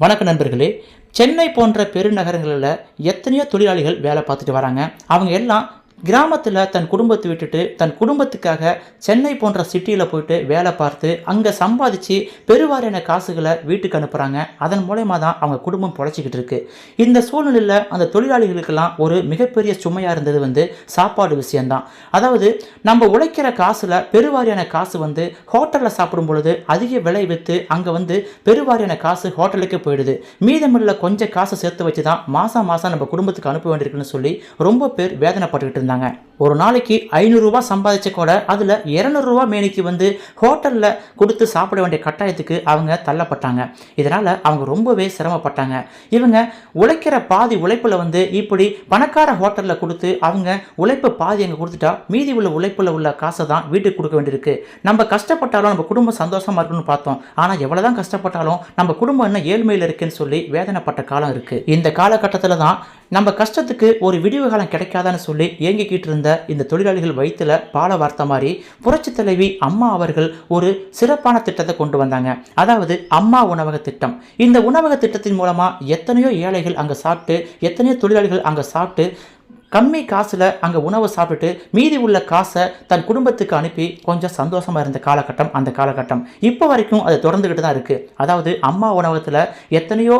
வணக்க நண்பர்களே சென்னை போன்ற பெருநகரங்களில் எத்தனையோ தொழிலாளிகள் வேலை பார்த்துட்டு வராங்க. அவங்க எல்லாம் கிராமத்தில் தன் குடும்பத்தை விட்டுட்டு தன் குடும்பத்துக்காக சென்னை போன்ற சிட்டியில் போயிட்டு வேலை பார்த்து அங்கே சம்பாதிச்சு பெருவாரியான காசுகளை வீட்டுக்கு அனுப்புகிறாங்க அதன் மூலயமா தான் அவங்க குடும்பம் பொழைச்சிக்கிட்டு இருக்கு. இந்த சூழ்நிலையில் அந்த தொழிலாளிகளுக்கெல்லாம் ஒரு மிகப்பெரிய சுமையாக இருந்தது வந்து சாப்பாடு விஷயம்தான். அதாவது நம்ம உழைக்கிற காசில் பெருவாரியான காசு வந்து ஹோட்டலில் சாப்பிடும் பொழுது அதிக விலை விற்று அங்கே வந்து பெருவாரியான காசு ஹோட்டலுக்கு போயிடுது. மீதமுள்ள கொஞ்சம் காசு சேர்த்து வச்சு தான் மாதம் மாதம் நம்ம குடும்பத்துக்கு அனுப்ப வேண்டியிருக்குன்னு சொல்லி ரொம்ப பேர் வேதனைப்பட்டுக்கிட்டு 啷个 ஒரு நாளைக்கு ஐநூறுரூவா சம்பாதிச்ச கூட அதில் இரநூறுவா மேனிக்கு வந்து ஹோட்டலில் கொடுத்து சாப்பிட வேண்டிய கட்டாயத்துக்கு அவங்க தள்ளப்பட்டாங்க. இதனால் அவங்க ரொம்பவே சிரமப்பட்டாங்க. இவங்க உழைக்கிற பாதி உழைப்பில் வந்து இப்படி பணக்கார ஹோட்டலில் கொடுத்து அவங்க உழைப்பு பாதி அங்கே கொடுத்துட்டா மீதி உள்ள உழைப்பில் உள்ள காசை தான் வீட்டுக்கு கொடுக்க வேண்டியிருக்கு. நம்ம கஷ்டப்பட்டாலும் நம்ம குடும்பம் சந்தோஷமாக இருக்குன்னு பார்த்தோம். ஆனால் எவ்வளோ தான் கஷ்டப்பட்டாலும் நம்ம குடும்பம் என்ன ஏழ்மையில் இருக்குன்னு சொல்லி வேதனைப்பட்ட காலம் இருக்குது இந்த காலகட்டத்தில் தான் நம்ம கஷ்டத்துக்கு ஒரு விடிவு காலம் கிடைக்காதான்னு சொல்லி ஏங்கிக்கிட்டு இருந்த இந்த தொழிலாளிகள் வயிற்றில் பால வார்த்த மாதிரி புரட்சி தலைவி அம்மா அவர்கள் ஒரு சிறப்பான திட்டத்தை கொண்டு வந்தாங்க. அதாவது அம்மா உணவக திட்டம். இந்த உணவக திட்டத்தின் மூலமாக எத்தனையோ ஏழைகள் அங்கே சாப்பிட்டு எத்தனையோ தொழிலாளிகள் அங்கே சாப்பிட்டு கம்மி காசில் அங்கே உணவு சாப்பிட்டுட்டு மீதி உள்ள காசை தன் குடும்பத்துக்கு அனுப்பி கொஞ்சம் சந்தோஷமாக இருந்த காலகட்டம் அந்த காலகட்டம். இப்போ வரைக்கும் அது தொடர்ந்துக்கிட்டு தான் இருக்குது அதாவது அம்மா உணவகத்தில் எத்தனையோ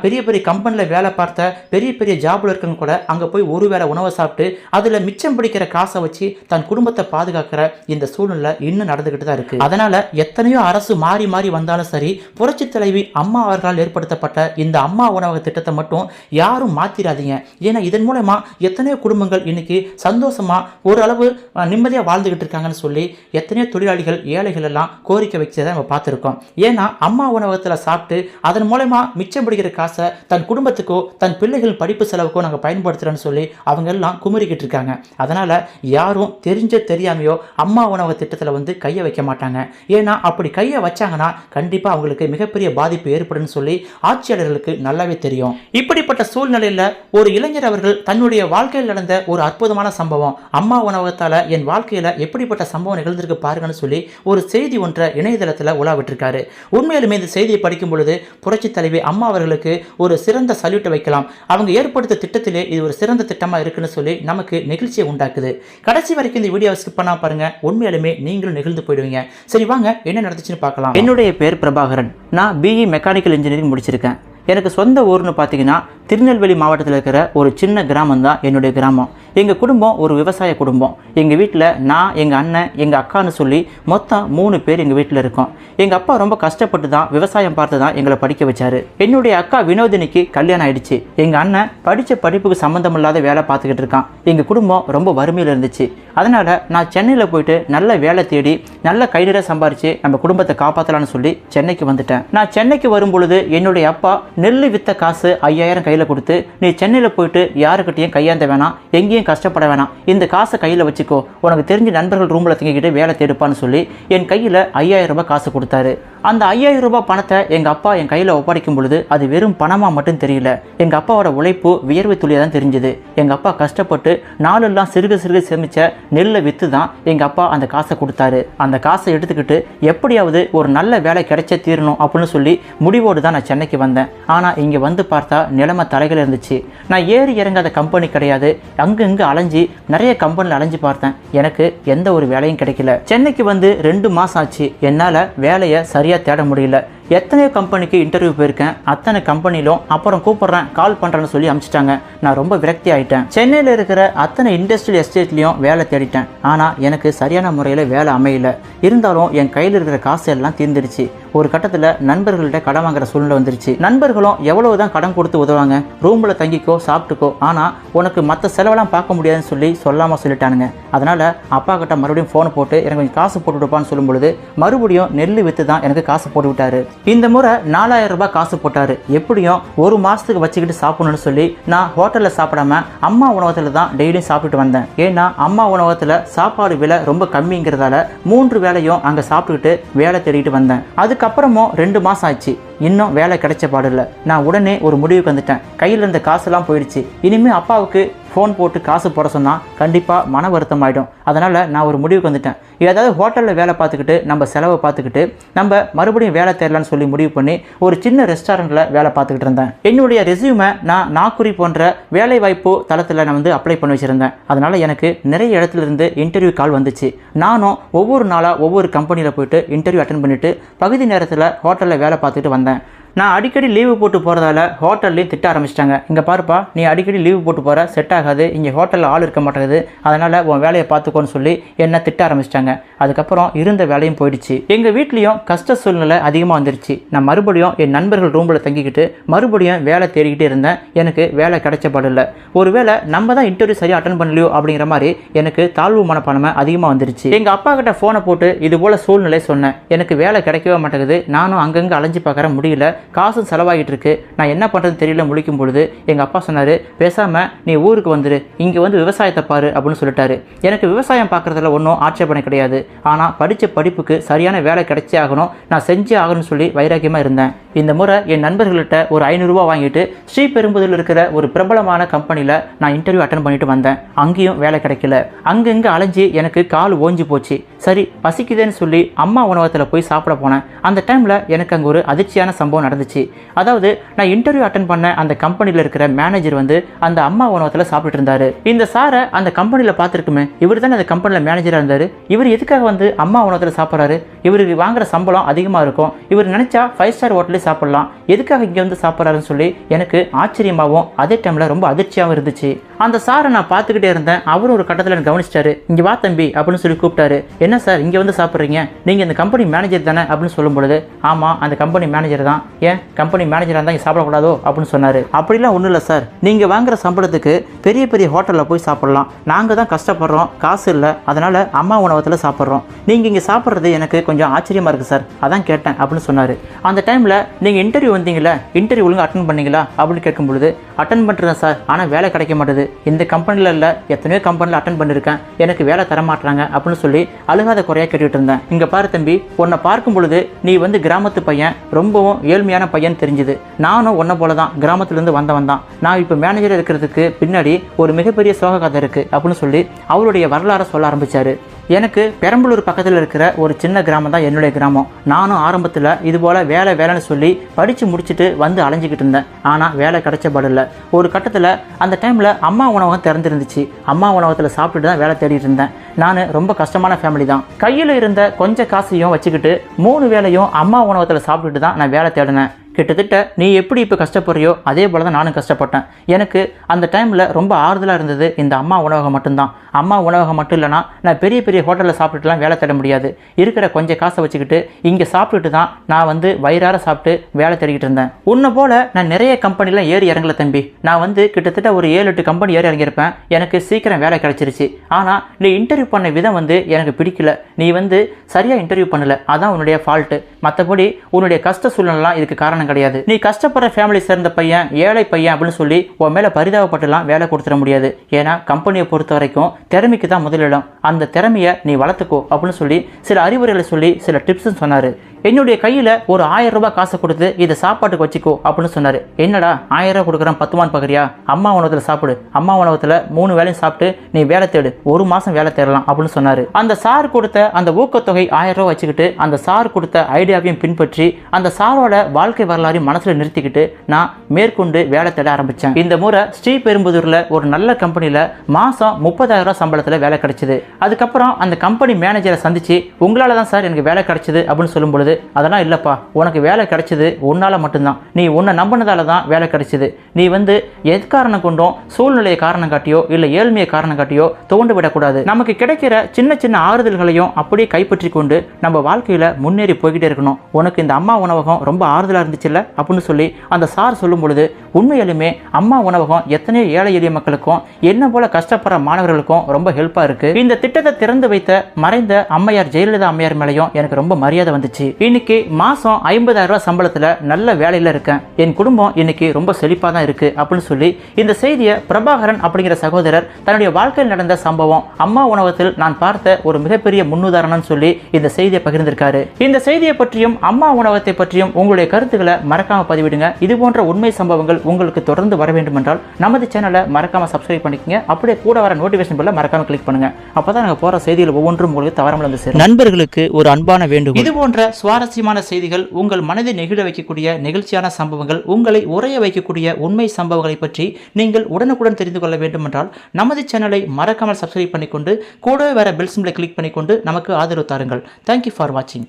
பெரிய பெரிய கம்பெனியில் வேலை பார்த்த பெரிய பெரிய ஜாபில் இருக்கவங்க கூட அங்கே போய் ஒரு வேளை உணவை சாப்பிட்டு அதில் மிச்சம் பிடிக்கிற காசை வச்சு தன் குடும்பத்தை பாதுகாக்கிற இந்த சூழ்நிலை இன்னும் நடந்துக்கிட்டு தான் இருக்குது அதனால் எத்தனையோ அரசு மாறி மாறி வந்தாலும் சரி புரட்சி தலைவி அம்மா அவர்களால் ஏற்படுத்தப்பட்ட இந்த அம்மா உணவக திட்டத்தை மட்டும் யாரும் மாற்றிடாதீங்க ஏன்னா இதன் மூலமாக எத்தனையோ குடும்பங்கள் இன்னைக்கு சந்தோஷமா ஓரளவு நிம்மதியாக வாழ்ந்துக்கிட்டு வாழ்ந்துகிட்டு இருக்காங்கன்னு சொல்லி எத்தனையோ தொழிலாளிகள் ஏழைகள் எல்லாம் கோரிக்கை வச்சதை நம்ம பார்த்துருக்கோம். ஏன்னா அம்மா உணவகத்தில் சாப்பிட்டு அதன் மூலயமா மிச்சம் பிடிக்கிற காசை தன் குடும்பத்துக்கோ தன் பிள்ளைகள் படிப்பு செலவுக்கோ நாங்கள் பயன்படுத்துகிறோன்னு சொல்லி அவங்க எல்லாம் குமுறிக்கிட்டு இருக்காங்க. அதனால் யாரும் தெரிஞ்ச தெரியாமையோ அம்மா உணவக திட்டத்தில் வந்து கையை வைக்க மாட்டாங்க. ஏன்னா அப்படி கையை வச்சாங்கன்னா கண்டிப்பாக அவங்களுக்கு மிகப்பெரிய பாதிப்பு ஏற்படும்னு சொல்லி ஆட்சியாளர்களுக்கு நல்லாவே தெரியும். இப்படிப்பட்ட சூழ்நிலையில் ஒரு இளைஞர் அவர்கள் தன்னுடைய வாழ்க்கை வாழ்க்கையில் நடந்த ஒரு அற்புதமான சம்பவம். அம்மா உணவகத்தால் என் வாழ்க்கையில் எப்படிப்பட்ட சம்பவம் நிகழ்ந்திருக்கு பாருங்கன்னு சொல்லி ஒரு செய்தி ஒன்றை இணையதளத்தில் உலாவிட்டிருக்காரு உண்மையிலுமே இந்த செய்தியை படிக்கும் பொழுது புரட்சி தலைவி அம்மா அவர்களுக்கு ஒரு சிறந்த சல்யூட்டை வைக்கலாம். அவங்க ஏற்படுத்த திட்டத்திலே இது ஒரு சிறந்த திட்டமாக இருக்குன்னு சொல்லி நமக்கு நெகிழ்ச்சியை உண்டாக்குது. கடைசி வரைக்கும் இந்த வீடியோவை ஸ்கிப் பண்ணால் பாருங்கள் உண்மையிலுமே நீங்களும் நெகிழ்ந்து போயிடுவீங்க. சரி வாங்க என்ன நடந்துச்சுன்னு பார்க்கலாம். என்னுடைய பேர் பிரபாகரன். நான் பிஇ மெக்கானிக்கல் இன்ஜினியரிங் முடிச்சிருக்கேன். எனக்கு சொந்த ஊர்னு பார்த்தீங்கன்னா திருநெல்வேலி மாவட்டத்தில் இருக்கிற ஒரு சின்ன கிராமம் தான் என்னுடைய கிராமம். எங்கள் குடும்பம் ஒரு விவசாய குடும்பம். எங்கள் வீட்டில் நான் எங்கள் அண்ணன் எங்கள் அக்கான்னு சொல்லி மொத்தம் மூணு பேர் எங்கள் வீட்டில் இருக்கோம். எங்கள் அப்பா ரொம்ப கஷ்டப்பட்டு தான் விவசாயம் பார்த்து தான் எங்களை படிக்க வச்சாரு. என்னுடைய அக்கா வினோதினிக்கு கல்யாணம் ஆயிடுச்சு. எங்கள் அண்ணன் படித்த படிப்புக்கு சம்மந்தம் இல்லாத வேலை பார்த்துக்கிட்டு இருக்கான். எங்கள் குடும்பம் ரொம்ப வறுமையில் இருந்துச்சு. அதனால் நான் சென்னையில் போயிட்டு நல்ல வேலை தேடி நல்ல கைநிற சம்பாரித்து நம்ம குடும்பத்தை காப்பாற்றலான்னு சொல்லி சென்னைக்கு வந்துட்டேன். நான் சென்னைக்கு வரும் பொழுது என்னுடைய அப்பா நெல் வித்த காசு ஐயாயிரம் கையில் கொடுத்து நீ சென்னையில் போயிட்டு யாருக்கிட்டையும் கையாந்த வேணாம் எங்கேயும் கஷ்டப்பட வேணாம். இந்த காசை கையில் வச்சுக்கோ. உனக்கு தெரிஞ்ச நண்பர்கள் ரூமில் தங்கிக்கிட்டு வேலை தேடுப்பான்னு சொல்லி என் கையில் ஐயாயிரம் ரூபாய் காசு கொடுத்தாரு. அந்த ஐயாயிரம் ரூபாய் பணத்தை எங்கள் அப்பா என் கையில் ஒப்படைக்கும் பொழுது அது வெறும் பணமாக மட்டும் தெரியல. எங்கள் அப்பாவோட உழைப்பு வியர்வை துளியாக தான் தெரிஞ்சுது. எங்கள் அப்பா கஷ்டப்பட்டு நாளெல்லாம் சிறுக சிறுக சேமித்த நெல்லை விற்று தான் எங்கள் அப்பா அந்த காசை கொடுத்தாரு. அந்த காசை எடுத்துக்கிட்டு எப்படியாவது ஒரு நல்ல வேலை கிடைச்சே தீரணும் அப்படின்னு சொல்லி முடிவோடு தான் நான் சென்னைக்கு வந்தேன். ஆனால் இங்கே வந்து பார்த்தா நிலைமை தலைகள் இருந்துச்சு. நான் ஏறி இறங்காத கம்பெனி கிடையாது. அங்கு இங்கே அலைஞ்சி நிறைய கம்பெனியில் அலைஞ்சு பார்த்தேன். எனக்கு எந்த ஒரு வேலையும் கிடைக்கல. சென்னைக்கு வந்து ரெண்டு மாதம் ஆச்சு. என்னால் வேலையை சரியாக தேட முடியல. எத்தனையோ கம்பெனிக்கு இன்டர்வியூ போயிருக்கேன். அத்தனை கம்பெனிலும் அப்புறம் கூப்பிட்றேன் கால் பண்ணுறேன்னு சொல்லி அனுப்பிச்சிட்டாங்க நான் ரொம்ப விரக்தி ஆகிட்டேன் சென்னையில் இருக்கிற அத்தனை இண்டஸ்ட்ரியல் எஸ்டேட்லேயும் வேலை தேடிட்டேன். ஆனால் எனக்கு சரியான முறையில் வேலை அமையல. இருந்தாலும் என் கையில் இருக்கிற காசு எல்லாம் தீர்ந்துடுச்சு ஒரு கட்டத்தில் நண்பர்கள்ட்ட கடன் வாங்குற சூழ்நிலை வந்துருச்சு. நண்பர்களும் எவ்வளவு தான் கடன் கொடுத்து உதவாங்க ரூமில் தங்கிக்கோ சாப்பிட்டுக்கோ. ஆனால் உனக்கு மற்ற செலவெல்லாம் பார்க்க முடியாதுன்னு சொல்லி சொல்லாமல் சொல்லிட்டானுங்க. அதனால் அப்பா கிட்ட மறுபடியும் ஃபோன் போட்டு எனக்கு கொஞ்சம் காசு போட்டு விடுப்பான்னு சொல்லும் பொழுது மறுபடியும் நெல் விற்று தான் எனக்கு காசு போட்டு விட்டாரு இந்த முறை நாலாயிரம் ரூபாய் காசு போட்டாரு. எப்படியும் ஒரு மாசத்துக்கு வச்சுக்கிட்டு சாப்பிடணும்னு சொல்லி நான் ஹோட்டல்ல சாப்பிடாம அம்மா உணவகத்துல தான் டெய்லியும் சாப்பிட்டுட்டு வந்தேன். ஏன்னா அம்மா உணவகத்துல சாப்பாடு விலை ரொம்ப கம்மிங்கிறதால மூன்று வேலையும் அங்க சாப்பிட்டுக்கிட்டு வேலை தேடிட்டு வந்தேன். அதுக்கப்புறமும் ரெண்டு மாசம் ஆச்சு. இன்னும் வேலை கிடைச்ச பாடில்ல நான் உடனே ஒரு முடிவுக்கு வந்துட்டேன். கையில் இருந்த காசுலாம் போயிடுச்சு. இனிமே அப்பாவுக்கு ஃபோன் போட்டு காசு போட சொன்னால் கண்டிப்பாக மன வருத்தம் ஆகிடும் அதனால் நான் ஒரு முடிவுக்கு வந்துட்டேன். ஏதாவது ஹோட்டலில் வேலை பார்த்துக்கிட்டு நம்ம செலவை பார்த்துக்கிட்டு நம்ம மறுபடியும் வேலை தேடலான்னு சொல்லி முடிவு பண்ணி ஒரு சின்ன ரெஸ்டாரண்ட்டில் வேலை பார்த்துக்கிட்டு இருந்தேன். என்னுடைய ரெசியூமை நான் நாக்குரி போன்ற வேலை வாய்ப்பு தளத்தில் நான் வந்து அப்ளை பண்ணி வச்சுருந்தேன். அதனால் எனக்கு நிறைய இடத்துல இருந்து இன்டர்வியூ கால் வந்துச்சு. நானும் ஒவ்வொரு நாளாக ஒவ்வொரு கம்பெனியில் போயிட்டு இன்டர்வியூ அட்டன் பண்ணிவிட்டு பகுதி நேரத்தில் ஹோட்டலில் வேலை பார்த்துட்டு வந்தேன். நான் அடிக்கடி லீவு போட்டு போகிறதால ஹோட்டல்லையும் திட்ட ஆரம்பிச்சிட்டாங்க. இங்கே பாருப்பா நீ அடிக்கடி லீவு போட்டு போகிற செட் ஆகாது இங்கே ஹோட்டலில் ஆள் இருக்க மாட்டேங்குது அதனால் உன் வேலையை பார்த்துக்கோன்னு சொல்லி என்னை திட்ட ஆரம்பிச்சிட்டாங்க. அதுக்கப்புறம் இருந்த வேலையும் போயிடுச்சு. எங்கள் வீட்லேயும் கஷ்ட சூழ்நிலை அதிகமாக வந்துருச்சு. நான் மறுபடியும் என் நண்பர்கள் ரூமில் தங்கிக்கிட்டு மறுபடியும் வேலை தேடிக்கிட்டே இருந்தேன். எனக்கு வேலை கிடைச்ச பாடில்ல ஒருவேளை நம்ம தான் இன்டர்வியூ சரியாக அட்டன் பண்ணலையோ அப்படிங்கிற மாதிரி எனக்கு தாழ்வு மனப்பான்மை அதிகமாக வந்துருச்சு. எங்கள் அப்பா கிட்ட ஃபோனை போட்டு இது போல் சூழ்நிலை சொன்னேன். எனக்கு வேலை கிடைக்கவே மாட்டேங்குது. நானும் அங்கங்கே அலைஞ்சு பார்க்குற முடியல. காசும் செலவாகிட்டு இருக்கு நான் என்ன பண்ணுறதுன்னு தெரியல முழிக்கும் பொழுது எங்கள் அப்பா சொன்னார் பேசாமல் நீ ஊருக்கு வந்துரு. இங்கே வந்து விவசாயத்தை பாரு அப்படின்னு சொல்லிட்டாரு. எனக்கு விவசாயம் பார்க்குறதுல ஒன்றும் ஆட்சேபனை கிடையாது. ஆனால் படித்த படிப்புக்கு சரியான வேலை கிடைச்சே ஆகணும். நான் செஞ்சே ஆகணும்னு சொல்லி வைராக்கியமாக இருந்தேன். இந்த முறை என் நண்பர்கள்ட்ட ஒரு ஐநூறுரூவா வாங்கிட்டு ஸ்ரீபெரும்புதூரில் இருக்கிற ஒரு பிரபலமான கம்பெனியில் நான் இன்டர்வியூ அட்டன் பண்ணிட்டு வந்தேன். அங்கேயும் வேலை கிடைக்கல. அங்கங்கே அலைஞ்சு எனக்கு கால் ஓஞ்சி போச்சு. சரி பசிக்குதேன்னு சொல்லி அம்மா உணவகத்தில் போய் சாப்பிட போனேன். அந்த டைமில் எனக்கு அங்கே ஒரு அதிர்ச்சியான சம்பவம் நடந்தது நடந்துச்சு. அதாவது நான் இன்டர்வியூ அட்டன் பண்ண அந்த கம்பெனியில் இருக்கிற மேனேஜர் வந்து அந்த அம்மா உணவகத்தில் சாப்பிட்டு இருந்தாரு. இந்த சாரை அந்த கம்பெனியில் பார்த்துருக்குமே இவர் தானே அந்த கம்பெனியில் மேனேஜராக இருந்தார். இவர் எதுக்காக வந்து அம்மா உணவகத்தில் சாப்பிட்றாரு? இவருக்கு வாங்குற சம்பளம் அதிகமாக இருக்கும். இவர் நினச்சா ஃபைவ் ஸ்டார் ஹோட்டலே சாப்பிட்லாம். எதுக்காக இங்கே வந்து சாப்பிட்றாருன்னு சொல்லி எனக்கு ஆச்சரியமாகவும் அதே டைமில் ரொம்ப அதிர்ச்சியாகவும் இருந்துச்சு. அந்த சாரை நான் பார்த்துக்கிட்டே இருந்தேன். அவரும் ஒரு கட்டத்தில் எனக்கு கவனிச்சிட்டாரு. இங்கே வா தம்பி அப்படின்னு சொல்லி கூப்பிட்டாரு. என்ன சார் இங்கே வந்து சாப்பிட்றீங்க? நீங்கள் இந்த கம்பெனி மேனேஜர் தானே அப்படின்னு சொல்லும் பொழுது ஆமாம் அந்த கம்பெனி மேனேஜர் தான். ஏன் கம்பெனி மேனேஜராக இருந்தால் இங்கே சாப்பிடக்கூடாதோ அப்படின்னு சொன்னார். அப்படிலாம் ஒன்றும் இல்லை சார் நீங்கள் வாங்குற சம்பளத்துக்கு பெரிய பெரிய ஹோட்டலில் போய் சாப்பிட்லாம். நாங்கள் தான் கஷ்டப்படுறோம் காசு இல்லை. அதனால் அம்மா உணவகத்தில் சாப்பிட்றோம். நீங்கள் இங்கே சாப்பிட்றது எனக்கு கொஞ்சம் ஆச்சரியமாக இருக்குது சார் அதான் கேட்டேன் அப்படின்னு சொன்னார். அந்த டைமில் நீங்கள் இன்டர்வியூ வந்தீங்களா இன்டர்வியூ ஒழுங்காக அட்டன் பண்ணீங்களா அப்படின்னு கேட்கும் பொழுது அட்டன் பண்ணுறேன் சார் ஆனால் வேலை கிடைக்க மாட்டேது. இந்த கம்பெனியில் இல்லை எத்தனையோ கம்பெனியில் அட்டன் பண்ணியிருக்கேன் எனக்கு வேலை தர மாட்டாங்க அப்படின்னு சொல்லி அழுகாத குறையாக கேட்டுட்டு இருந்தேன். இங்கே பாரு தம்பி உன்னை பார்க்கும் பொழுது நீ வந்து கிராமத்து பையன் ரொம்பவும் ஏழ்மையான பையன் தெரிஞ்சுது. நானும் உன்னை போல தான் கிராமத்துலேருந்து வந்தவன் தான். நான் இப்போ மேனேஜர் இருக்கிறதுக்கு பின்னாடி ஒரு மிகப்பெரிய சோக கதை இருக்குது அப்படின்னு சொல்லி அவருடைய வரலாறை சொல்ல ஆரம்பிச்சாரு. எனக்கு பெரம்பலூர் பக்கத்தில் இருக்கிற ஒரு சின்ன கிராமம் தான் என்னுடைய கிராமம். நானும் ஆரம்பத்தில் இது போல் வேலை வேலைன்னு சொல்லி படித்து முடிச்சுட்டு வந்து அலைஞ்சிக்கிட்டு இருந்தேன். ஆனால் வேலை கிடைச்ச படல ஒரு கட்டத்தில் அந்த டைமில் அம்மா உணவகம் திறந்துருந்துச்சு. அம்மா உணவகத்தில் சாப்பிட்டுட்டு தான் வேலை தேடிட்டு இருந்தேன். நான் ரொம்ப கஷ்டமான ஃபேமிலி தான். கையில் இருந்த கொஞ்சம் காசையும் வச்சுக்கிட்டு மூணு வேலையும் அம்மா உணவகத்தில் சாப்பிட்டுட்டு தான் நான் வேலை தேடினேன். கிட்டத்தட்ட நீ எப்படி இப்போ கஷ்டப்படுறியோ அதே போல் தான் நானும் கஷ்டப்பட்டேன். எனக்கு அந்த டைமில் ரொம்ப ஆறுதலாக இருந்தது இந்த அம்மா உணவகம் மட்டும்தான். அம்மா உணவகம் மட்டும் இல்லைனா நான் பெரிய பெரிய ஹோட்டலில் சாப்பிட்டுட்டுலாம் வேலை தேட முடியாது. இருக்கிற கொஞ்சம் காசை வச்சுக்கிட்டு இங்கே சாப்பிட்டுட்டு தான் நான் வந்து வயிறார சாப்பிட்டு வேலை தேடிக்கிட்டு இருந்தேன். உன்னை போல் நான் நிறைய கம்பெனிலாம் ஏறி இறங்கல தம்பி. நான் வந்து கிட்டத்தட்ட ஒரு ஏழு எட்டு கம்பெனி ஏறி இறங்கியிருப்பேன். எனக்கு சீக்கிரம் வேலை கிடச்சிருச்சு. ஆனால் நீ இன்டர்வியூ பண்ண விதம் வந்து எனக்கு பிடிக்கல. நீ வந்து சரியாக இன்டர்வியூ பண்ணல. அதான் உன்னுடைய ஃபால்ட்டு மற்றபடி உன்னுடைய கஷ்ட சூழ்நிலாம் இதுக்கு காரணம் கிடையாது. நீ கஷ்டப்படுற ஃபேமிலி சேர்ந்த பையன் ஏழை பையன் அப்படின்னு சொல்லி உன் மேலே பரிதாபப்பட்டுலாம் வேலை கொடுத்துட முடியாது. ஏன்னா கம்பெனியை பொறுத்த வரைக்கும் திறமைக்கு தான் முதலிடம். அந்த திறமையை நீ வளர்த்துக்கோ அப்படின்னு சொல்லி சில அறிவுரைகளை சொல்லி சில டிப்ஸும் சொன்னார். என்னுடைய கையில் ஒரு ஆயிரம் ரூபாய் காசை கொடுத்து இதை சாப்பாட்டுக்கு வச்சுக்கோ அப்படின்னு சொன்னார். என்னடா ஆயிரம் ரூபாய் கொடுக்குறேன் பத்துமான் பார்க்குறியா அம்மா உணவகத்தில் சாப்பிடு. அம்மா உணவகத்தில் மூணு வேலையும் சாப்பிட்டு நீ வேலை தேடு. ஒரு மாதம் வேலை தேடலாம் அப்படின்னு சொன்னார். அந்த சார் கொடுத்த அந்த ஊக்கத்தொகை ஆயிரம் ரூபாய் வச்சுக்கிட்டு அந்த சார் கொடுத்த ஐடியாவையும் பின்பற்றி அந்த சாரோட வாழ்க்கை வரலாறையும் மனசில் நிறுத்திக்கிட்டு நான் மேற்கொண்டு வேலை தேட ஆரம்பித்தேன் இந்த முறை ஸ்ரீபெரும்புதூரில் ஒரு நல்ல கம்பெனியில் மாதம் முப்பதாயிரம் ரூபாய் சம்பளத்தில் வேலை கிடைச்சிது. அதுக்கப்புறம் அந்த கம்பெனி மேனேஜரை சந்திச்சு உங்களால் தான் சார் எனக்கு வேலை கிடைச்சிது அப்படின்னு சொல்லும் பொழுது அதெல்லாம் இல்லைப்பா. உனக்கு வேலை கிடைச்சது உன்னால் மட்டும்தான். நீ உன்னை நம்பினதால தான் வேலை கிடைச்சிது. நீ வந்து எக்காரணம் கொண்டும்? சூழ்நிலையை காரணம் காட்டியோ இல்லை ஏழ்மையை காரணம் காட்டியோ தோண்டு விடக்கூடாது. நமக்கு கிடைக்கிற சின்ன சின்ன ஆறுதல்களையும் அப்படியே கைப்பற்றி கொண்டு நம்ம வாழ்க்கையில் முன்னேறி போய்கிட்டே இருக்கணும். உனக்கு இந்த அம்மா உணவகம் ரொம்ப ஆறுதலாக இருந்துச்சுல்ல? அப்படின்னு சொல்லி அந்த சார் சொல்லும் பொழுது உண்மையிலுமே அம்மா உணவகம் எத்தனையோ ஏழை எளிய மக்களுக்கும் என்ன போல கஷ்டப்படுற மாணவர்களுக்கும் ரொம்ப ஹெல்ப்பாக இருக்குது இந்த திட்டத்தை திறந்து வைத்த மறைந்த அம்மையார் ஜெயலலிதா அம்மையார் மேலேயும் எனக்கு ரொம்ப மரியாதை வந்துச்சு. இன்னைக்கு மாதம் ஐம்பதாயிரம் ரூபாய் சம்பளத்தில் நல்ல வேலையில் இருக்கேன். என் குடும்பம் இன்னைக்கு ரொம்ப செழிப்பாக தான் இருக்குது அப்படின்னு சொல்லி இந்த செய்தியை பிரபாகரன் அப்படிங்கிற சகோதரர் தன்னுடைய வாழ்க்கையில் நடந்த சம்பவம் அம்மா உணவகத்தில் நான் பார்த்த ஒரு மிகப்பெரிய முன்னுதாரணம்னு சொல்லி இந்த செய்தியை பகிர்ந்திருக்காரு. இந்த செய்தியை பற்றியும் அம்மா உணவகத்தை பற்றியும் உங்களுடைய கருத்துக்களை மறக்காம பதிவிடுங்க. இது போன்ற உண்மை சம்பவங்கள் உங்களுக்கு தொடர்ந்து வர வேண்டும் என்றால் நமது சேனலை மறக்காம சப்ஸ்கிரைப் பண்ணிக்கங்க. அப்படியே கூட வர நோட்டிஃபிகேஷன் பெல்ல மறக்காம கிளிக் பண்ணுங்க. அப்பதான் நாங்கள் போற செய்திகள் ஒவ்வொன்றும் உங்களுக்கு தவறாமல் வந்து சேரும். நண்பர்களுக்கு ஒரு அன்பான வேண்டுகோள். இது போன்ற சுவாரஸ்யமான செய்திகள் உங்கள் மனதை நெகிழ வைக்கக்கூடிய நெகிழ்ச்சியான சம்பவங்கள் உங்களை உரைய வைக்கக்கூடிய உண்மை சம்பவங்களை பற்றி நீங்கள் உடனுக்குடன் தெரிந்து கொள்ள வேண்டும் என்றால் நமது சேனலை மறக்காமல் சப்ஸ்கிரைப் பண்ணிக்கொண்டு கூடவே வர பெல் சிம்பிளை கிளிக் பண்ணிக்கொண்டு நமக்கு ஆதரவு தாருங்கள். தேங்க்யூ ஃபார் வாட்சிங்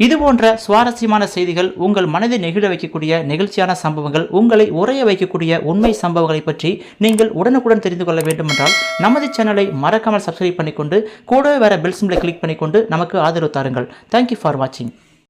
இது போன்ற சுவாரஸ்யமான செய்திகள் உங்கள் மனதை நெகிழ வைக்கக்கூடிய நெகிழ்ச்சியான சம்பவங்கள் உங்களை உரைய வைக்கக்கூடிய உண்மை சம்பவங்களை பற்றி நீங்கள் உடனுக்குடன் தெரிந்து கொள்ள வேண்டும் என்றால் நமது சேனலை மறக்காமல் சப்ஸ்கிரைப் பண்ணிக்கொண்டு கூடவே வர பெல் சிம்பிளை கிளிக் பண்ணிக்கொண்டு நமக்கு ஆதரவு தாருங்கள். தேங்க்யூ ஃபார் வாட்சிங்